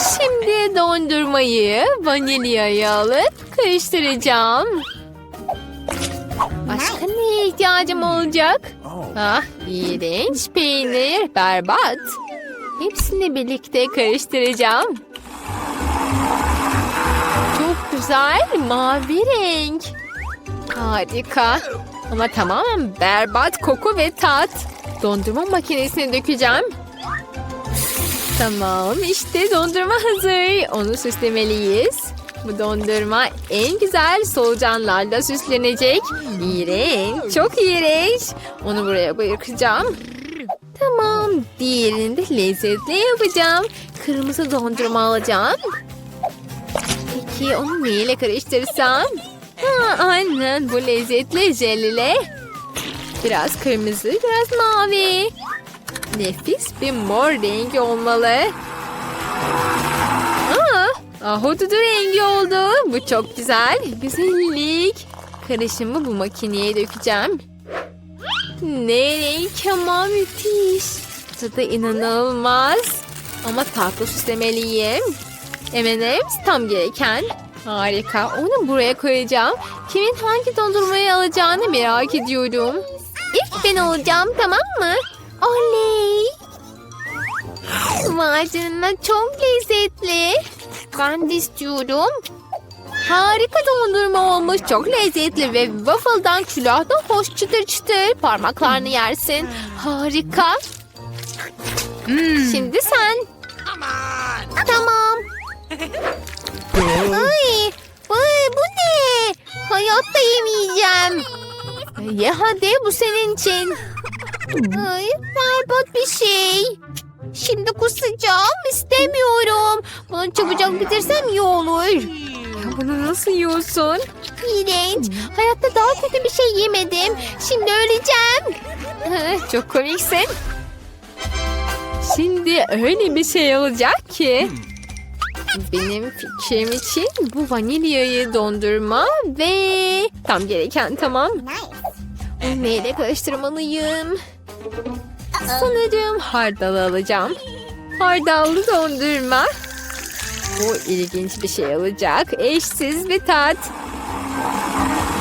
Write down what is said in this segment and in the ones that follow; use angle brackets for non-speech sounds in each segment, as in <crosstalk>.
Şimdi dondurmayı vanilyaya alıp karıştıracağım. Başka neye ihtiyacım olacak? Ah, iğrenç peynir, berbat. Hepsini birlikte karıştıracağım. Çok güzel mavi renk. Harika. Ama tamamen berbat koku ve tat. Dondurma makinesine dökeceğim. Tamam işte dondurma hazır. Onu süslemeliyiz. Bu dondurma en güzel solucanlarla süslenecek. İğrenç. Çok iğrenç. Onu buraya bırakacağım. Tamam. Diğerini de lezzetli yapacağım. Kırmızı dondurma alacağım. Peki onu neyle karıştırsam? Ha, aynen bu lezzetli jelile. Biraz kırmızı, biraz mavi. Nefis bir mor rengi olmalı. Aa, ahududu rengi oldu. Bu çok güzel. Güzellik. Karışımı bu makineye dökeceğim. Ne renk ama müthiş. Tadı inanılmaz. Ama tatlı süslemeliyim. M&M's tam gereken. Harika. Onu buraya koyacağım. Kimin hangi dondurmayı alacağını merak ediyorum. İlk ben olacağım tamam mı? Oley! Canına çok lezzetli. Ben de istiyorum. Harika dondurma olmuş. Çok lezzetli ve waffle'dan külahda hoş çıtır çıtır. Parmaklarını yersin. Harika. Şimdi sen. Tamam. <laughs> Ay, ay, bu ne? Hayatta yemeyeceğim. Ye hadi bu senin için. Ay, berbat bir şey. Şimdi kusacağım istemiyorum. Bunu çabucak bitirsem iyi olur. Ya bunu nasıl yiyorsun? İğrenç. Hayatta daha kötü bir şey yemedim. Şimdi öleceğim. Çok komiksin. Şimdi öyle bir şey olacak ki. Benim fikrim için bu vanilyayı dondurma ve tam gereken tamam. Onu neyle karıştırmalıyım? Sanırım hardal alacağım. Hardallı dondurma. Bu ilginç bir şey olacak. Eşsiz bir tat.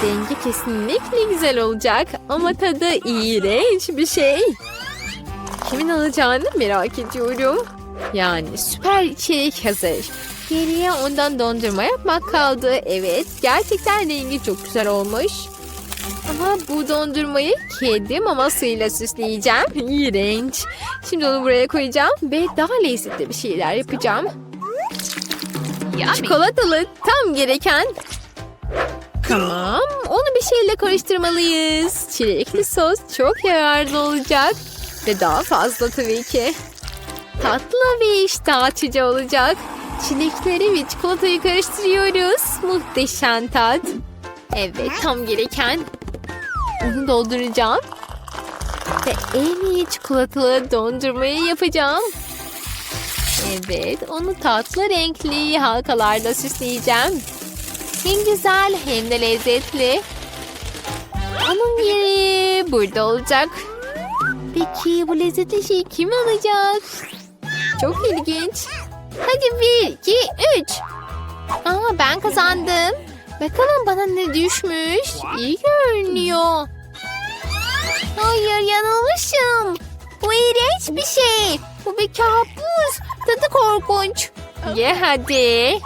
Rengi kesinlikle güzel olacak ama tadı iğrenç bir şey. Kimin alacağını merak ediyorum. Yani süper içerik hazır. Geriye ondan dondurma yapmak kaldı. Evet gerçekten rengi çok güzel olmuş. Ama bu dondurmayı kedi mamasıyla süsleyeceğim. <laughs> İğrenç. Şimdi onu buraya koyacağım ve daha lezzetli bir şeyler yapacağım. Çikolatalı tam gereken. Tamam, onu bir şeyle karıştırmalıyız. Çilekli sos çok yararlı olacak. Ve daha fazla tabii ki. Tatlı ve iştah açıcı olacak. Çilekleri ve çikolatayı karıştırıyoruz. Muhteşem tat. Evet, tam gereken. Onu dolduracağım. Ve en iyi çikolatalı dondurmayı yapacağım. Evet, onu tatlı renkli halkalarla süsleyeceğim. Hem güzel hem de lezzetli. Onun yeri burada olacak. Peki bu lezzetli şeyi kim alacak? Çok ilginç. Hadi bir, iki, üç. Aa ben kazandım. Bakalım bana ne düşmüş. İyi görünüyor. Hayır yanılmışım. Bu iğrenç bir şey. Bu bir kabus. Tadı korkunç. Ye hadi.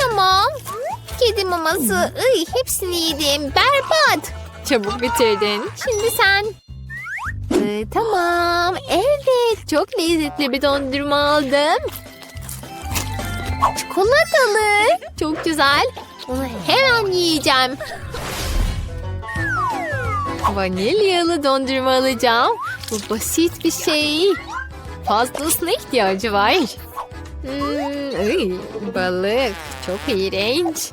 Tamam. Kedi maması. Iy, hepsini yedim. Berbat. Çabuk bitirdin. Şimdi sen. Ee, tamam. Evet. Çok lezzetli bir dondurma aldım. Çikolatalı. Çok güzel. Onu hemen yiyeceğim. Vanilyalı dondurma alacağım. Bu basit bir şey. Fazlasına ihtiyacı var. Hmm, ıy, balık. Çok iğrenç.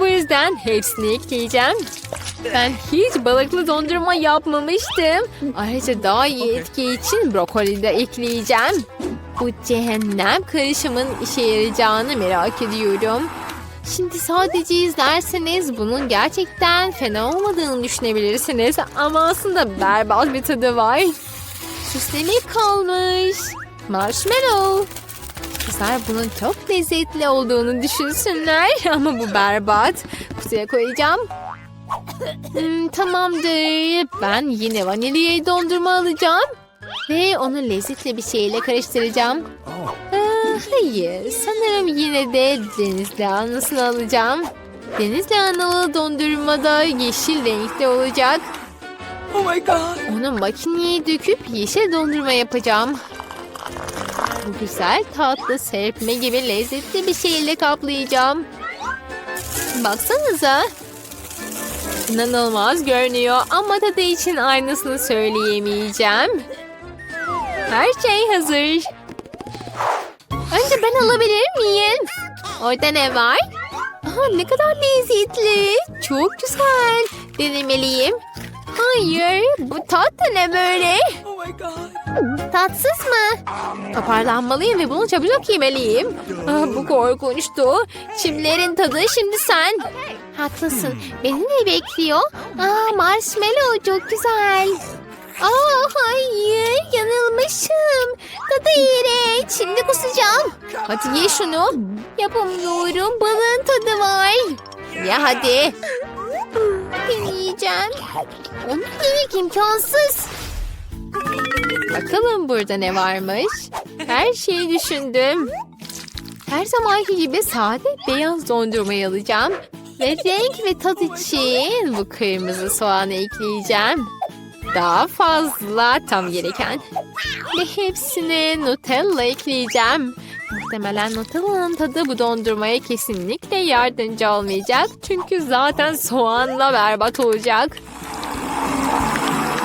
Bu yüzden hepsini ekleyeceğim. Ben hiç balıklı dondurma yapmamıştım. Ayrıca daha iyi etki için brokoli de ekleyeceğim. Bu cehennem karışımın işe yarayacağını merak ediyorum. Şimdi sadece izlerseniz bunun gerçekten fena olmadığını düşünebilirsiniz. Ama aslında berbat bir tadı var. Süslemek kalmış. Marshmallow. Kızlar bunun çok lezzetli olduğunu düşünsünler <laughs> ama bu berbat. Kutuya koyacağım. Hmm, tamamdır. Ben yine vanilya dondurma alacağım. Ve onu lezzetli bir şeyle karıştıracağım. Aa, hayır, sanırım yine de deniz lahanasını alacağım. Deniz lahanalı dondurma da yeşil renkte olacak. Oh my god. Onu makineye döküp yeşil dondurma yapacağım. Bu güzel tatlı serpme gibi lezzetli bir şeyle kaplayacağım. Baksanıza. İnanılmaz görünüyor ama tadı için aynısını söyleyemeyeceğim. Her şey hazır. Ben alabilir miyim? Orada ne var? Aha, ne kadar lezzetli. Çok güzel. Denemeliyim. Hayır, bu tat da ne böyle? Oh. Tatsız mı? Toparlanmalıyım ve bunu çabucak yemeliyim. Ah, bu korkunçtu. Çimlerin tadı şimdi sen. Haklısın. Beni ne bekliyor? Aa, marshmallow çok güzel. Aa, hayır yanılmışım. Tadı iğrenç. Şimdi kusacağım. Hadi ye şunu. Yapamıyorum. Balığın tadı var. Ya hadi. Deneyeceğim. Onu yemek imkansız. Bakalım burada ne varmış. Her şeyi düşündüm. Her zamanki gibi sade beyaz dondurmayı alacağım. Ve renk ve tat için bu kırmızı soğanı ekleyeceğim. Daha fazla tam gereken. Ve hepsine Nutella ekleyeceğim. Muhtemelen Nutella'nın tadı bu dondurmaya kesinlikle yardımcı olmayacak. Çünkü zaten soğanla berbat olacak.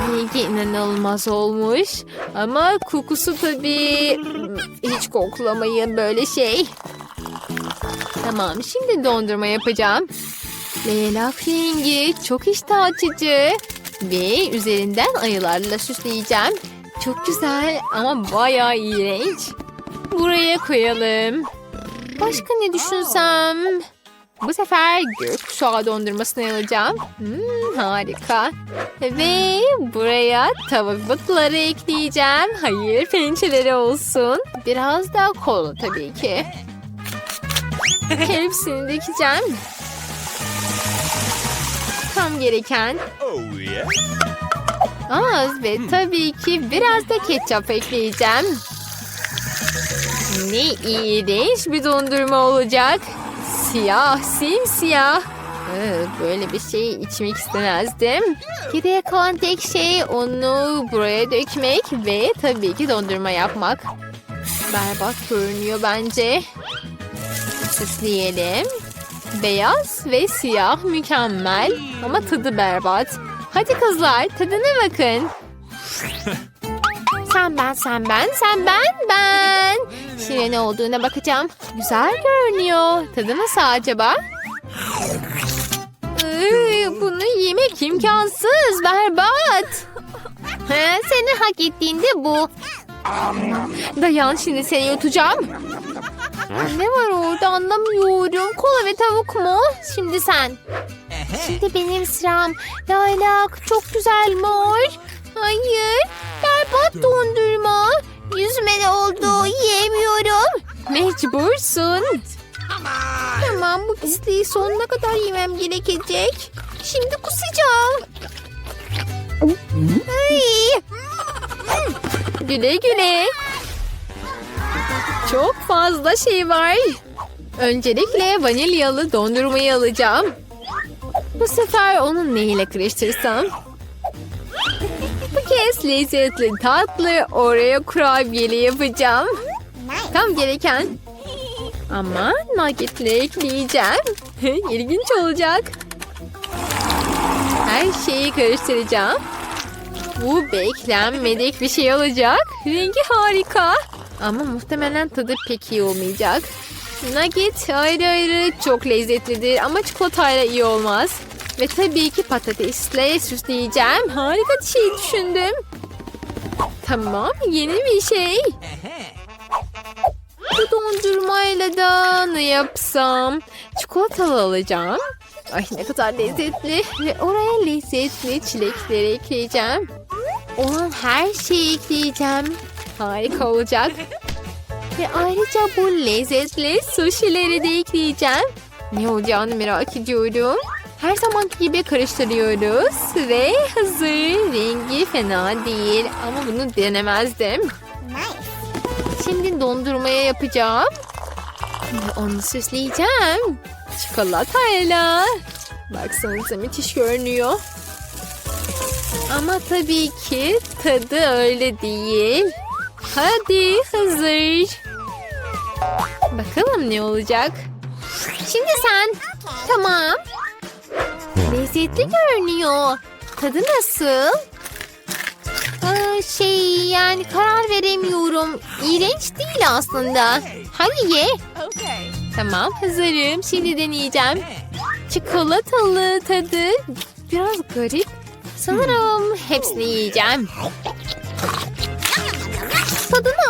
Rengi inanılmaz olmuş. Ama kokusu tabii hmm, hiç koklamayın böyle şey. Tamam şimdi dondurma yapacağım. Leylak rengi çok iştah açıcı. Ve üzerinden ayılarla süsleyeceğim. Çok güzel ama bayağı iğrenç. Buraya koyalım. Başka ne düşünsem? Bu sefer gökkuşağı dondurmasını alacağım. Hmm, harika. Ve buraya tavuk butları ekleyeceğim. Hayır pençeleri olsun. Biraz daha kola tabii ki. Hepsini dökeceğim. Tam gereken az ve tabii ki biraz da ketçap ekleyeceğim. Ne iğrenç bir dondurma olacak. Siyah, simsiyah. Ee, Böyle bir şey içmek istemezdim. Geriye kalan tek şey onu buraya dökmek ve tabii ki dondurma yapmak. Berbat görünüyor bence. Süsleyelim. Beyaz ve siyah mükemmel ama tadı berbat. Hadi kızlar tadına bakın. <laughs> Sen ben, sen ben, sen ben, ben. Şimdi ne olduğuna bakacağım. Güzel görünüyor. Tadı nasıl acaba? Iı, bunu yemek imkansız, berbat. He, senin hak ettiğin de bu. Dayan şimdi seni yutacağım. Ne var orada anlamıyorum. Kola ve tavuk mu? Şimdi sen. Şimdi benim sıram. Laylak çok güzel mor. Hayır. Berbat dondurma. Yüzüme ne oldu? Yiyemiyorum. Mecbursun. Tamam bu pisliği sonuna kadar yemem gerekecek. Şimdi kusacağım. Ay. Güle güle. Çok fazla şey var. Öncelikle vanilyalı dondurmayı alacağım. Bu sefer onu neyle karıştırsam? Bu kez lezzetli tatlı oraya kurabiyeli yapacağım. Tam gereken. Ama nuggetleri ekleyeceğim. <laughs> İlginç olacak. Her şeyi karıştıracağım. Bu beklenmedik bir şey olacak. Rengi harika. Ama muhtemelen tadı pek iyi olmayacak. Nugget ayrı ayrı çok lezzetlidir ama çikolatayla iyi olmaz. Ve tabii ki patatesle süsleyeceğim. Harika bir şey düşündüm. Tamam yeni bir şey. Bu dondurmayla da ne yapsam? Çikolatalı alacağım. Ay ne kadar lezzetli. Ve oraya lezzetli çilekleri ekleyeceğim. Olan her şeyi ekleyeceğim. Harika olacak. Ve ayrıca bu lezzetli sushileri de ekleyeceğim. Ne olacağını merak ediyorum. Her zamanki gibi karıştırıyoruz ve hazır. Rengi fena değil ama bunu denemezdim. Şimdi dondurmaya yapacağım. Ve onu süsleyeceğim. Çikolatayla. Baksanıza müthiş görünüyor. Ama tabii ki tadı öyle değil. Hadi hazır. Bakalım ne olacak. Şimdi sen. Tamam. Lezzetli görünüyor. Tadı nasıl? Aa, şey yani karar veremiyorum. İğrenç değil aslında. Hadi ye. Tamam hazırım. Şimdi deneyeceğim. Çikolatalı tadı biraz garip. Sanırım hepsini yiyeceğim.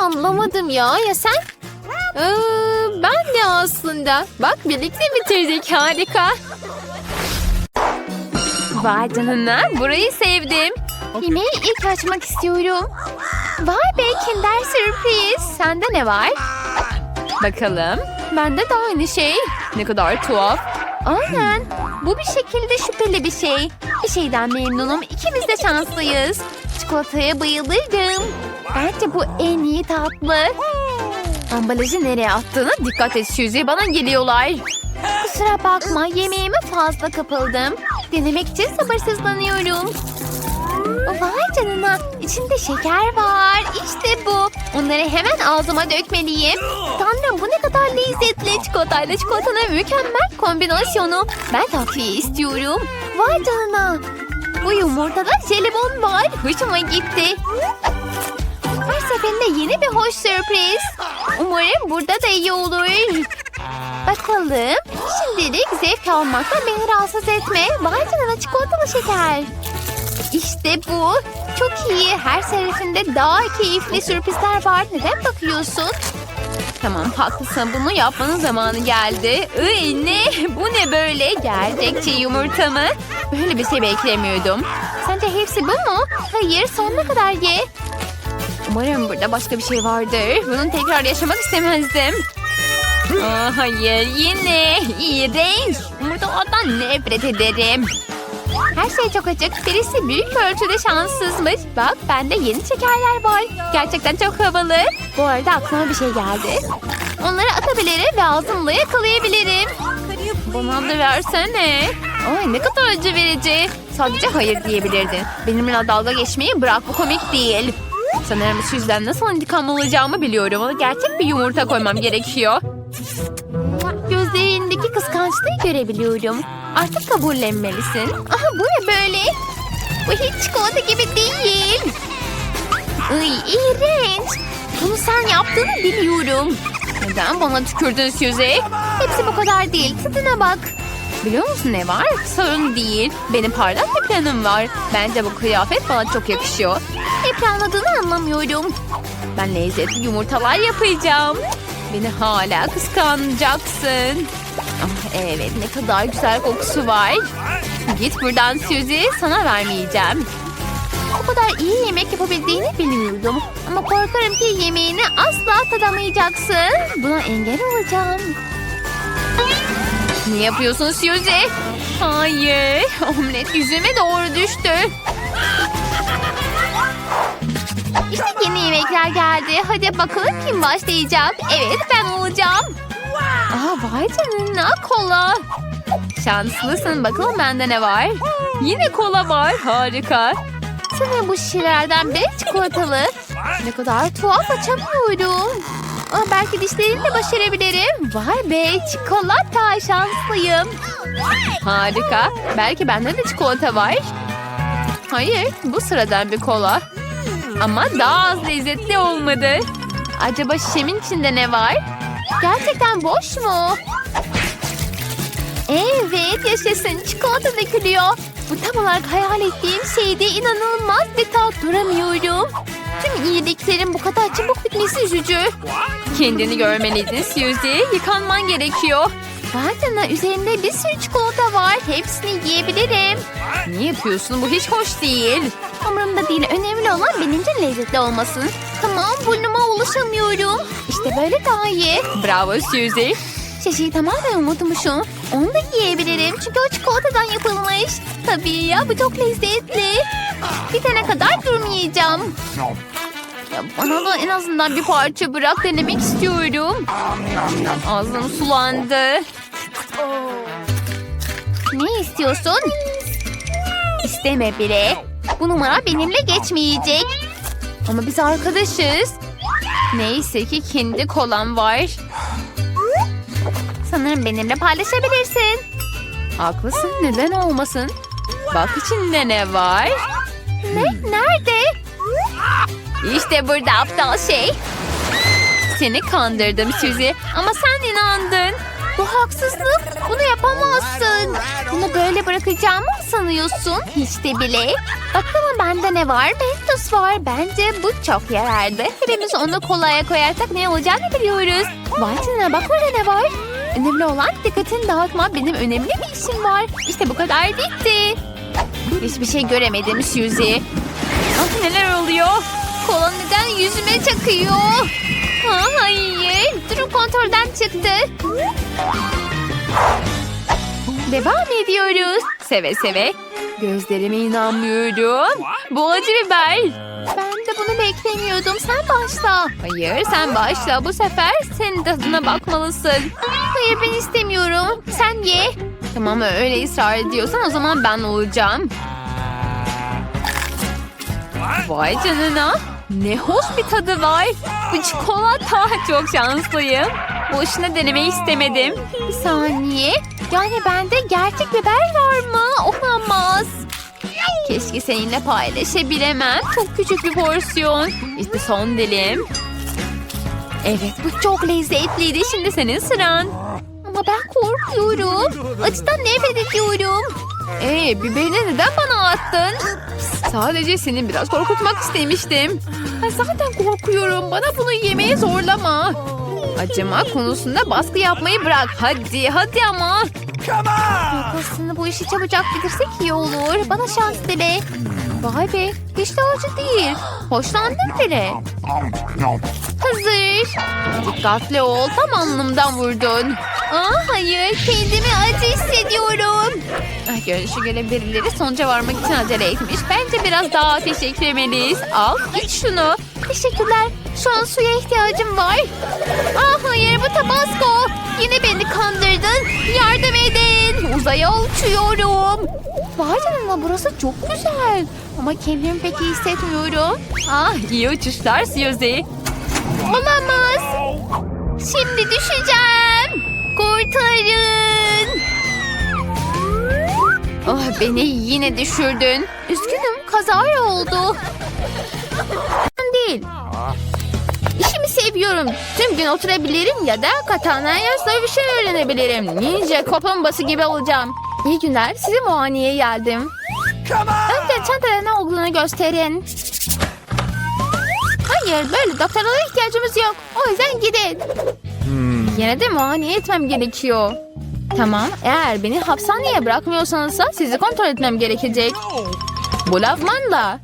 Anlamadım ya. Ya sen? Ee, ben de aslında. Bak birlikte bitirdik. Harika. Vay canına. Burayı sevdim. Yemeği ilk açmak istiyorum. Vay be Kinder sürpriz. Sende ne var? Bakalım. Bende de aynı şey. Ne kadar tuhaf. Aynen. Bu bir şekilde şüpheli bir şey. Bir şeyden memnunum. İkimiz de şanslıyız. Çikolataya bayılırım. Bence bu en iyi tatlı. Ambalajı nereye attığına dikkat et Suzy. Bana geliyorlar. Kusura bakma yemeğime fazla kapıldım. Denemek için sabırsızlanıyorum. Vay canına içinde şeker var. İşte bu. Onları hemen ağzıma dökmeliyim. Tanrım bu ne kadar lezzetli. Çikolatayla çikolatanın mükemmel kombinasyonu. Ben tatlıyı istiyorum. Vay canına. Bu yumurtada jelibon var. Hoşuma gitti. Her seferinde yeni bir hoş sürpriz. Umarım burada da iyi olur. Bakalım. Şimdilik zevk almaktan beni rahatsız etme. Vay canına çikolatalı şeker. İşte bu. Çok iyi. Her seferinde daha keyifli sürprizler var. Neden bakıyorsun? Tamam haklısın. Bunu yapmanın zamanı geldi. Iy ne? Bu ne böyle? Gerçekçi yumurta mı? Böyle bir şey beklemiyordum. Sence hepsi bu mu? Hayır sonuna kadar ye. Umarım burada başka bir şey vardır. Bunu tekrar yaşamak istemezdim. Aa, hayır yine. İğrenç. Yumurtalardan nefret ederim. Her şey çok açık. Birisi büyük ölçüde şanssızmış. Bak bende yeni şekerler var. Gerçekten çok havalı. Bu arada aklıma bir şey geldi. Onları atabilirim ve ağzımla yakalayabilirim. Bana da versene. Ay ne kadar acı verici. Sadece hayır diyebilirdin. Benimle dalga geçmeyi bırak bu komik değil. Sanırım sizden nasıl intikam alacağımı biliyorum ama gerçek bir yumurta koymam gerekiyor. Gözlerindeki kıskançlığı görebiliyorum. Artık kabullenmelisin. Aha bu ne böyle? Bu hiç çikolata gibi değil. Ay iğrenç. Bunu sen yaptığını biliyorum. Neden bana tükürdün Suzy? Hepsi bu kadar değil. Tadına bak. Biliyor musun ne var? Sorun değil. Benim parlak bir planım var. Bence bu kıyafet bana çok yakışıyor. Ne planladığını anlamıyorum. Ben lezzetli yumurtalar yapacağım. Beni hala kıskanacaksın. Ah, evet ne kadar güzel kokusu var. Git buradan Suzy sana vermeyeceğim. O kadar iyi yemek yapabildiğini bilmiyordum. Ama korkarım ki yemeğini asla tadamayacaksın. Buna engel olacağım. Ne yapıyorsun Suzy? Hayır. Omlet yüzüme doğru düştü. İşte yeni yemekler geldi. Hadi bakalım kim başlayacak. Evet ben olacağım. Aa vay canına kola. Şanslısın bakalım bende ne var. Yine kola var harika. Sanırım bu şişelerden biri çikolatalı. Ne kadar tuhaf açamıyorum. Aa, belki dişlerimle başarabilirim. Vay be çikolata şanslıyım. Harika. Belki bende de çikolata var. Hayır bu sıradan bir kola. Ama daha az lezzetli olmadı. Acaba şişemin içinde ne var? Gerçekten boş mu? Evet yaşasın çikolata dökülüyor. Bu tam olarak hayal ettiğim şeydi. İnanılmaz bir tat duramıyorum. Tüm iyiliklerin bu kadar çabuk bitmesi üzücü. Kendini görmeliydin Suzy. Yıkanman gerekiyor. Vardana üzerinde bir sürü çikolata var. Hepsini yiyebilirim. Ne yapıyorsun? Bu hiç hoş değil. Umurumda değil. Önemli olan bilincin lezzetli olmasın. Tamam burnuma ulaşamıyorum. İşte böyle daha iyi. Bravo Suzy. Şişeyi tamamen unutmuşum. Onu da yiyebilirim çünkü o çikolatadan yapılmış. Tabii ya bu çok lezzetli. Bitene kadar durmayacağım. Ya bana da en azından bir parça bırak denemek istiyorum. Ağzım sulandı. Ne istiyorsun? İsteme bile. Bu numara benimle geçmeyecek. Ama biz arkadaşız. Neyse ki kendi kolam var. Sanırım benimle paylaşabilirsin. Haklısın neden olmasın? Bak içinde ne var? Ne? Nerede? İşte burada aptal şey. Seni kandırdım Suzy ama sen inandın. Bu haksızlık. Bunu yapamazsın. Bunu böyle bırakacağımı mı sanıyorsun? Hiç de bile. Bakalım bende ne var? Mentos var. Bence bu çok yararlı. Hepimiz onu kolaya koyarsak ne olacağını biliyoruz. Vay canına bak orada ne var? Önemli olan dikkatini dağıtma. Benim önemli bir işim var. İşte bu kadar bitti. Hiçbir şey göremedim Suzy. Ah, neler oluyor? Kola neden yüzüme çakıyor? Ha, hayır. Durum kontrolden çıktı. Devam ediyoruz. Seve seve. Gözlerime inanmıyorum. Bu acı biber. Bunu beklemiyordum. Sen başla. Hayır sen başla bu sefer senin tadına bakmalısın. Hayır ben istemiyorum. Sen ye. Tamam öyle ısrar ediyorsan o zaman ben olacağım. Vay canına. Ne hoş bir tadı var. Bu çikolata. Çok şanslıyım. Boşuna denemeyi istemedim. Bir saniye. Yani bende gerçek biber var mı? Olamaz. Keşke seninle paylaşabilemem. Çok küçük bir porsiyon. İşte son dilim. Evet bu çok lezzetliydi. Şimdi senin sıran. Ama ben korkuyorum. Acıdan nefret ediyorum. Ee, biberini neden bana attın? Sadece seni biraz korkutmak istemiştim. Ben zaten korkuyorum. Bana bunu yemeye zorlama. Acıma konusunda baskı yapmayı bırak. Hadi hadi ama. On! Aslında bu işi çabucak bitirsek iyi olur. Bana şans dile. Vay be hiç de acı değil. Hoşlandım bile. Hazır. Dikkatli ol. Tam alnımdan vurdun. Aa, hayır kendimi acı hissediyorum. Ah, Görünüşe göre birileri sonuca varmak için acele etmiş. Bence biraz daha ateş eklemeliyiz. Al iç şunu. Teşekkürler. Şu an suya ihtiyacım var. Aa, hayır bu tabasco. Yine beni kandırdın. Yardım edin. Uzaya uçuyorum. Vay canına burası çok güzel. Ama kendimi pek iyi hissetmiyorum. Ah iyi uçuşlar Suzy. Olamaz. Şimdi düşeceğim. Kurtarın. Ah beni yine düşürdün. Üzgünüm kaza oldu. Değil. Seviyorum. Tüm gün oturabilirim ya da katanaya bir şey öğrenebilirim. Ninja kaplumbağası gibi olacağım. İyi günler. Size muayeneye geldim. Önce çantada ne olduğunu gösterin. Hayır böyle doktorlara ihtiyacımız yok. O yüzden gidin. Yine de muayene etmem gerekiyor. Tamam eğer beni hapishaneye bırakmıyorsanız sizi kontrol etmem gerekecek. Bu lavmanla.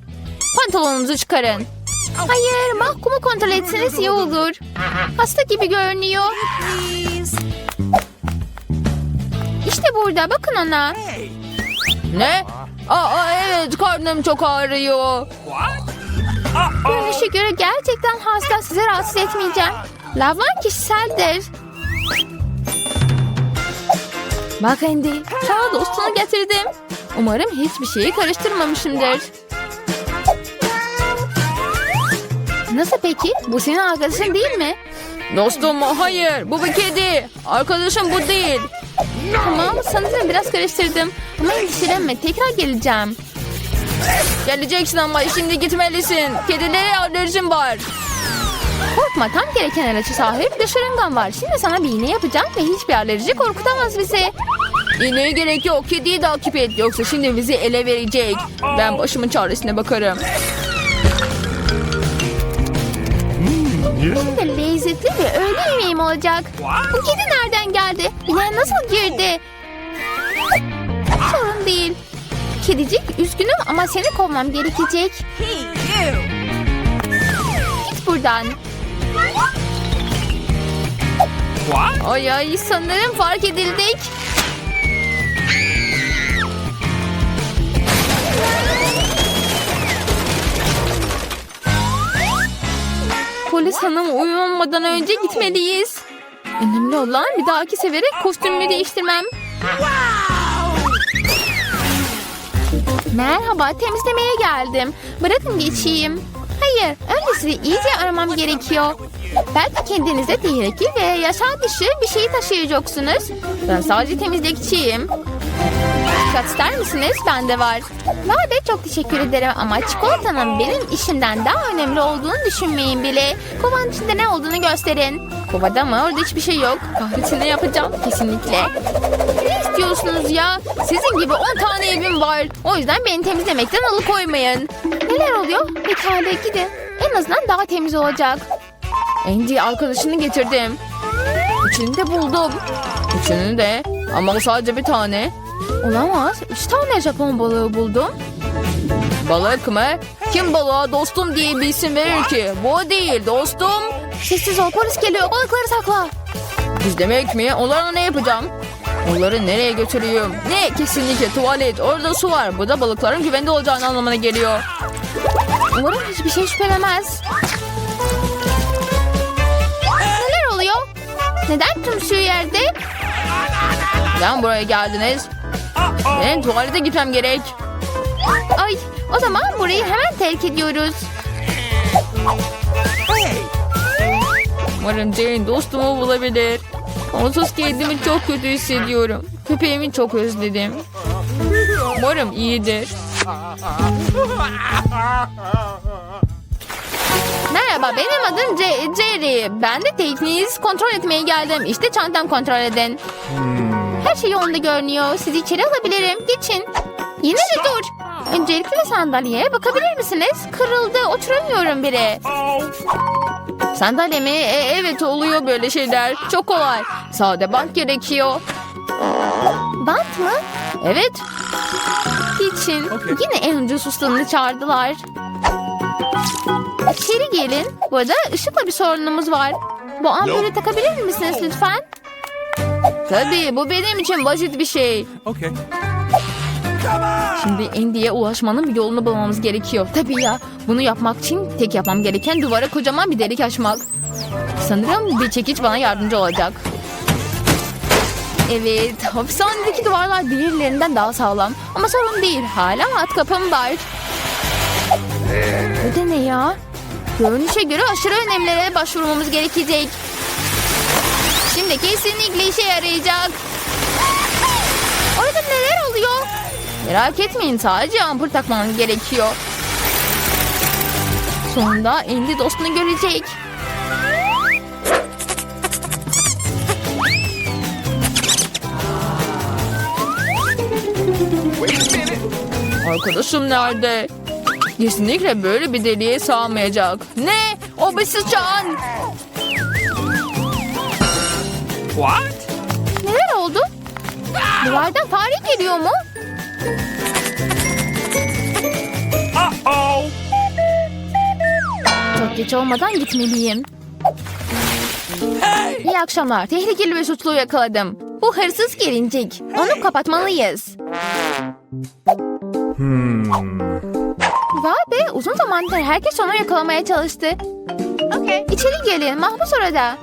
Pantolonunuzu çıkarın. Hayır mahkumu kontrol etseniz iyi olur. Hasta gibi görünüyor. İşte burada bakın ona. Ne? Aa evet karnım çok ağrıyor. Görünüşe göre gerçekten hasta sizi rahatsız etmeyeceğim. Lavman kişiseldir. Bak Andy, sana dostunu getirdim. Umarım hiçbir şeyi karıştırmamışımdır. Nasıl peki? Bu senin arkadaşın değil mi? Dostum hayır. Bu bir kedi. Arkadaşım bu değil. Tamam sanırım biraz karıştırdım. Ama endişelenme tekrar geleceğim. Geleceksin ama şimdi gitmelisin. Kedilere alerjim var. Korkma tam gereken ilaçı sahip bir şırıngan var. Şimdi sana bir iğne yapacağım ve hiçbir alerji korkutamaz bizi. İğneye gerek yok. Kediyi takip et. Yoksa şimdi bizi ele verecek. Ben başımın çaresine bakarım. Şimdi lezzetli ve öğle yemeğim olacak. Bu kedi nereden geldi? Bina nasıl girdi? Sorun değil. Kedicik üzgünüm ama seni kovmam gerekecek. Git buradan. Ay ay sanırım fark edildik. Polis hanım uyanmadan önce gitmeliyiz. Önemli olan bir dahaki sefere kostümümü değiştirmem. Merhaba, temizlemeye geldim. Bırakın geçeyim. Hayır, önce sizi iyice aramam gerekiyor. Belki kendinize tehlikeli ve yaşam dışı bir şey taşıyacaksınız. Ben sadece temizlikçiyim. Dikkat ister misiniz? Bende var. Be çok teşekkür ederim ama çikolatanın benim işimden daha önemli olduğunu düşünmeyin bile. Kovanın içinde ne olduğunu gösterin. Kovada mı? Orada hiçbir şey yok. Kahretsin ne yapacağım? Kesinlikle. Ne istiyorsunuz ya? Sizin gibi 10 tane evim var. O yüzden beni temizlemekten alıkoymayın. Neler oluyor? Pekala gidin. En azından daha temiz olacak. Andy arkadaşını getirdim. Üçünü de buldum. Üçünü de. Ama sadece bir tane. Olamaz. Üç tane Japon balığı buldum. Balık mı? Kim balığa dostum diye bir isim verir ki? Bu değil dostum. Sessiz ol polis geliyor balıkları sakla. Biz demek mi? Onlarla ne yapacağım? Onları nereye götürüyorum? Ne? Kesinlikle tuvalet. Orada su var. Bu da balıkların güvende olacağını anlamına geliyor. Umarım hiçbir şey şüphelemez. Neler oluyor? Neden tüm su yerde? Neden buraya geldiniz? Benim tuvalete gitmem gerek. Ay o zaman burayı hemen terk ediyoruz. Umarım Jane dostumu bulabilir. Onsuz kendimi çok kötü hissediyorum. Köpeğimi çok özledim. Umarım iyidir. Merhaba benim adım Jerry. Ben de tekniğinizi kontrol etmeye geldim. İşte çantam kontrol edin. Her şey yolunda görünüyor. Sizi içeri alabilirim. Geçin. Yine de dur. Öncelikle sandalyeye bakabilir misiniz? Kırıldı. Oturamıyorum bile. Sandalye mi? E, evet oluyor böyle şeyler. Çok kolay. Sade bant gerekiyor. Bant mı? Evet. Geçin. Yine en ucuz ustalığını çağırdılar. İçeri gelin. Bu arada ışıkla bir sorunumuz var. Bu ampulü takabilir misiniz lütfen? Tabii bu benim için basit bir şey. Okay. Şimdi Andy'ye ulaşmanın bir yolunu bulmamız gerekiyor. Tabii ya. Bunu yapmak için tek yapmam gereken duvara kocaman bir delik açmak. Sanırım bir çekiç bana yardımcı olacak. Evet, hapishanedeki duvarlar diğerlerinden daha sağlam. Ama sorun değil, hala at kapım var. Bu da ne ya? Görünüşe göre aşırı önemlere başvurmamız gerekecek. Şimdi kesinlikle işe yarayacak. Orada neler oluyor? Merak etmeyin sadece ampul takmanız gerekiyor. Sonunda Andy dostunu görecek. Arkadaşım nerede? Kesinlikle böyle bir deliğe sığamayacak. Ne? O bir sıçan. What? Neler oldu? Duvardan fare geliyor mu? Uh-oh. Çok geç olmadan gitmeliyim. İyi akşamlar. Tehlikeli bir suçluyu yakaladım. Bu hırsız gelincik. Onu kapatmalıyız. Vay be uzun zamandır herkes onu yakalamaya çalıştı. Okay. İçeri gelin mahpus orada.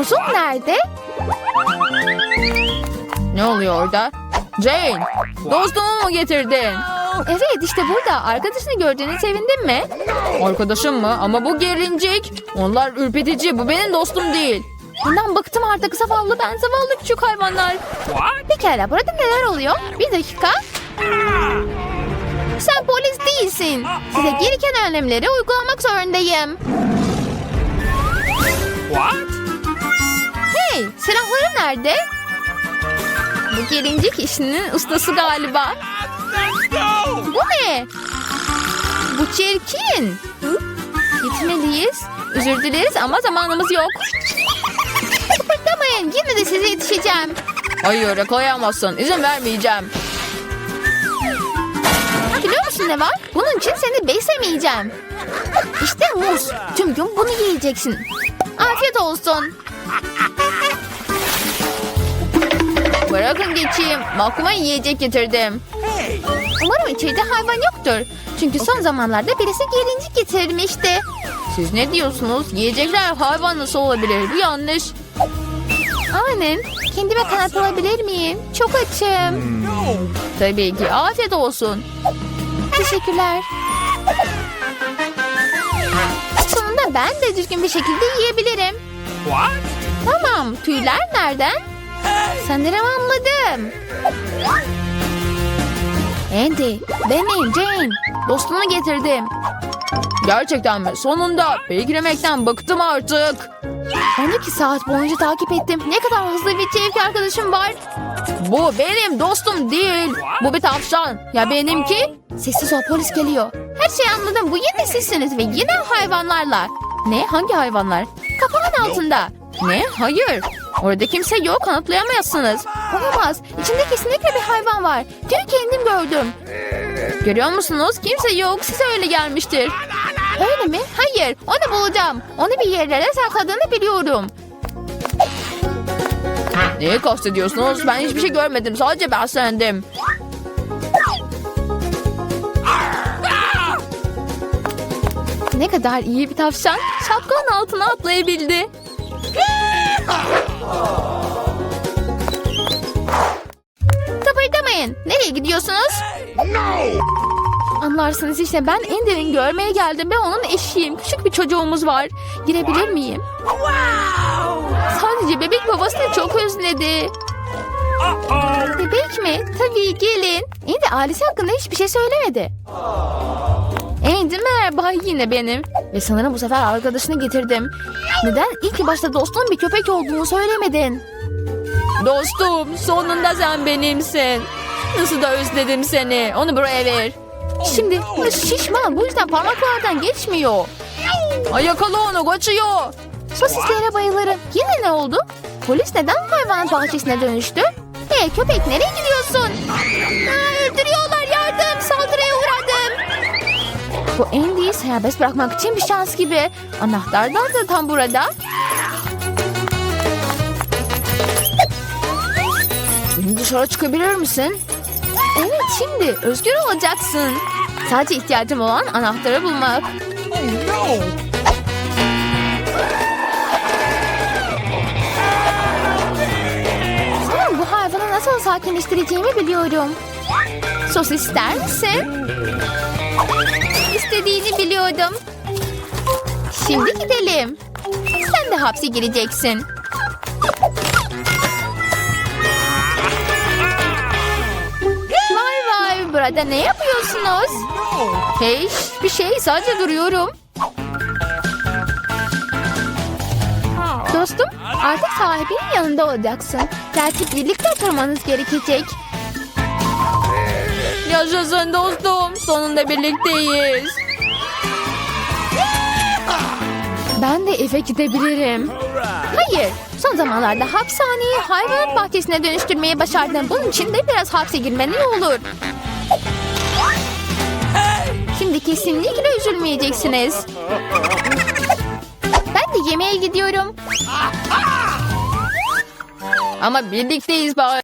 Muzum nerede? Ne oluyor orada? Jane, dostumu mu getirdin? Evet işte burada. Arkadaşını gördüğüne sevindin mi? Arkadaşım mı? Ama bu gerincik. Onlar ürpetici. Bu benim dostum değil. Bundan bıktım artık zavallı ben zavallı küçük hayvanlar. Pekala burada neler oluyor? Bir dakika. Sen polis değilsin. Size gereken önlemleri uygulamak zorundayım. What? Hey silahları nerede? Bu gelincik işinin ustası galiba. Bu ne? Bu çirkin. Gitmeliyiz. Özür dileriz ama zamanımız yok. Kıpırdamayın. Yine de size yetişeceğim. Hayır yakalayamazsın. İzin vermeyeceğim. Biliyor musunuz içinde var? Bunun için seni beslemeyeceğim. İşte muz. Tüm gün bunu yiyeceksin. Afiyet olsun. Bırakın geçeyim. Makuma yiyecek getirdim. Umarım içeride hayvan yoktur. Çünkü son zamanlarda birisi gelincik getirmişti. Siz ne diyorsunuz? Yiyecekler hayvan nasıl olabilir? Bu yanlış. Aynen. Kendime kanat alabilir miyim? Çok açım. Tabii ki. Afiyet olsun. Teşekkürler. Sonunda ben de düzgün bir şekilde yiyebilirim. What? Tamam. Tüyler nereden? Sanırım anladım. Andy, benim Jane. Dostunu getirdim. Gerçekten mi? Sonunda. Beklemekten bıktım artık. 12 saat boyunca takip ettim. Ne kadar hızlı bir çevik arkadaşım var. Bu benim dostum değil. Bu bir tavşan. Ya benimki? Sessiz ol polis geliyor. Her şeyi anladım. Bu yine sizsiniz ve yine hayvanlarla. Ne? Hangi hayvanlar? Kapağın altında. Ne? Hayır. Orada kimse yok. Kanıtlayamazsınız. Olamaz. İçinde kesinlikle bir hayvan var. Dün kendim gördüm. Görüyor musunuz? Kimse yok. Size öyle gelmiştir. Öyle mi? Hayır. Onu bulacağım. Onu bir yerlere sakladığını biliyorum. Neyi kastediyorsunuz? Ben hiçbir şey görmedim. Sadece beslendim. Ne kadar iyi bir tavşan. Şapkanın altına atlayabildi. Kıpırdamayın. Nereye gidiyorsunuz? Anlarsınız işte ben Ender'in görmeye geldim ve onun eşiyim. Küçük bir çocuğumuz var. Girebilir miyim? Sadece bebek babasını çok özledi. Bebek mi? Tabii gelin. Andy ailesi hakkında hiçbir şey söylemedi. Andy merhaba yine benim. Ve sanırım bu sefer arkadaşını getirdim. Neden ilk başta dostum bir köpek olduğunu söylemedin? Dostum sonunda sen benimsin. Nasıl da özledim seni. Onu buraya ver. Şimdi şişman bu yüzden parmaklardan geçmiyor. Ay yakala onu kaçıyor. Sosislere bayılırım. Yine ne oldu? Polis neden hayvan bahçesine dönüştü? Hey köpek nereye gidiyorsun? Aa, öldürüyorlar Bu Andy'yi serbest bırakmak için bir şans gibi. Anahtarlar da tam burada. Beni dışarı çıkabilir misin? Evet şimdi özgür olacaksın. Sadece ihtiyacım olan anahtarı bulmak. Sanırım bu hayvanı nasıl sakinleştireceğimi biliyorum. Sosis ister misin? İstediğini biliyordum. Şimdi gidelim. Sen de hapse gireceksin. Vay vay burada ne yapıyorsunuz? Hey bir şey sadece duruyorum. Dostum artık sahibinin yanında olacaksın. Belki birlikte oturmanız gerekecek. Yaşasın dostum. Sonunda birlikteyiz. Ben de eve gidebilirim. Hayır. Son zamanlarda hapishaneyi hayvanat bahçesine dönüştürmeyi başardım. Bunun için de biraz hapse girmen iyi olur. Şimdi kesinlikle üzülmeyeceksiniz. Ben de yemeğe gidiyorum. Ama birlikteyiz bari.